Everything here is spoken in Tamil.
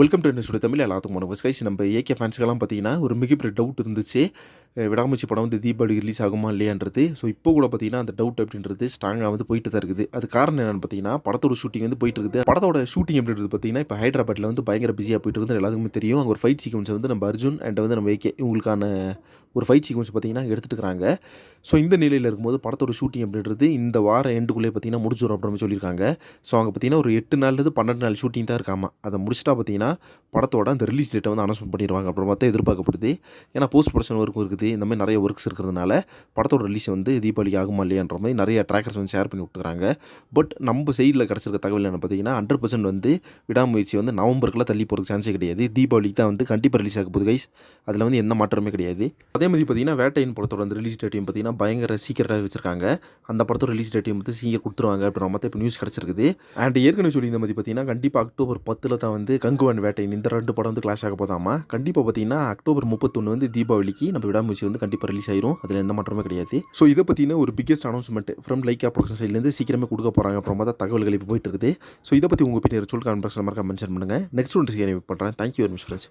வெல்கம் டு நியூஸ் தமிழ் எல்லாத்துக்கும் வணக்கம் கைஸ் நம்ம ஏகே ஃபேன்ஸ்க்கெல்லாம் பார்த்தீங்கன்னா ஒரு மிகப்பெரிய டவுட் இருந்துச்சு. விடாமுயற்சி படம் வந்து தீபாவளி ரிலீஸ் ஆகுமா இல்லையான்றது. ஸோ இப்போ கூட பார்த்தீங்கன்னா அந்த டவுட் அப்படின்றது ஸ்ட்ராங்காக வந்து போயிட்டு தான் இருக்குது. அது காரணம் என்னென்னு பார்த்தீங்கன்னா படத்தோட ஷூட்டிங் வந்து போயிட்டு இருக்குது. படத்தோட ஷூட்டிங் அப்படின்றது பார்த்தீங்கன்னா இப்போ ஹைதராபாத்தில் வந்து பயங்கர பிஸியாக போயிட்டு இருக்குது. எல்லாத்துக்குமே தெரியும். அங்கே ஒரு ஃபைட் சீக்வன்ஸ் வந்து நம்ம அர்ஜுன் அண்ட் வந்து நம்ம ஏகே இவங்களுக்கான ஒரு ஃபைட் சீக்வன்ஸ் பார்த்தீங்கன்னா எடுத்துட்டுருக்காங்க ஸோ இந்த நிலையில் இருக்கும்போது படத்தோட ஷூட்டிங் அப்படின்றது இந்த வார எண்டுக்குள்ளே பார்த்தீங்கன்னா முடிச்சிடும் அப்படின்னு சொல்லியிருக்காங்க. ஸோ அங்கே பார்த்தீங்கன்னா ஒரு எட்டு நாள்லேருந்து பன்னெண்டு நாள் ஷூட்டிங் தான் இருக்காமா. அதை முடிச்சிட்டா பார்த்தீங்கன்னா படத்தோட அந்த ரிலீஸ் டேட்டை வந்து அனௌன்ஸ்மெண்ட் பண்ணிடுவாங்க அப்புறமா தான் எதிர்பார்க்கப்படுது. ஏன்னா போஸ்ட் ப்ரொடக்ஷன் ஒர்க்கும் இருக்குது இந்த மாதிரி நிறைய ஒர்க்ஸ் இருக்கிறதுனால படத்தோட ரிலீஸ் வந்து தீபாவளிக்கு ஆகுமா இல்லையான்ற மாதிரி நிறைய ட்ராக்கர்ஸ் வந்து ஷேர் பண்ணி விட்டுருக்காங்க. பட் நம்ம சைடில் கிடச்சிருக்க தகவல் என்ன பார்த்தீங்கன்னா ஹண்ட்ரட் பர்சன்ட் வந்து விடாமுயற்சி வந்து நவம்பருக்குலாம் தள்ளி போகிறதுக்கு சான்ஸே கிடையாது. தீபாவளிக்கு தான் வந்து கண்டிப்பாக ரிலீஸ் ஆக போகுது கைஸ் அதில் வந்து எந்த மாற்றமே கிடையாது. அதே மாதிரி பார்த்தீங்கன்னா வேட்டையின் படத்தோட அந்த ரிலீஸ் டேட்டையும் பார்த்தீங்கன்னா பயங்கர சீக்கிரட்டாக வச்சிருக்காங்க. அந்த படத்தோட ரிலீஸ் டேட்டையும் வந்து சீக்கிரம் கொடுத்துருவாங்க அப்படின்ற மாதிரி இப்போ நியூஸ் கிடச்சிருக்குது. அண்ட் ஏற்கனவே சொல்லி இந்த மாதிரி பார்த்தீங்கன்னா கண்டிப்பாக அக்டோபர் பத்தில் தான் வந்து கங்குவன் வேட்டையின் இந்த ரெண்டு படம் வந்து கிளாஷ் ஆக போதாமா? கண்டிப்பாக பார்த்தீங்கன்னா அக்டோபர் முப்பத்தொன்று வந்து தீபாவளிக்கு நம்ம விடாமல் விடாமுயற்சி வந்து கண்டிப்பாக ரிலீஸ் ஆயிரும். அதில் எந்த மாற்றமே கிடையாது. ஸோ இதை பற்றின ஒரு biggest announcement from like production சைட்லேருந்து சீக்கிரமே கொடுக்க போகிறாங்க அப்புறமா தான் தகவல்கள் இப்போ போயிட்டு இருக்குது. ஸோ இதை பற்றி உங்கள் பின்னர் சொல் கமெண்ட் பாக்ஸில் மறக்காம மென்ஷன் பண்ணுங்கள் நெக்ஸ்ட் ஒன்று சீக்கிரம் பண்ணுறேன் தேங்க்யூ வெரி மச் ஃப்ரெண்ட்ஸ்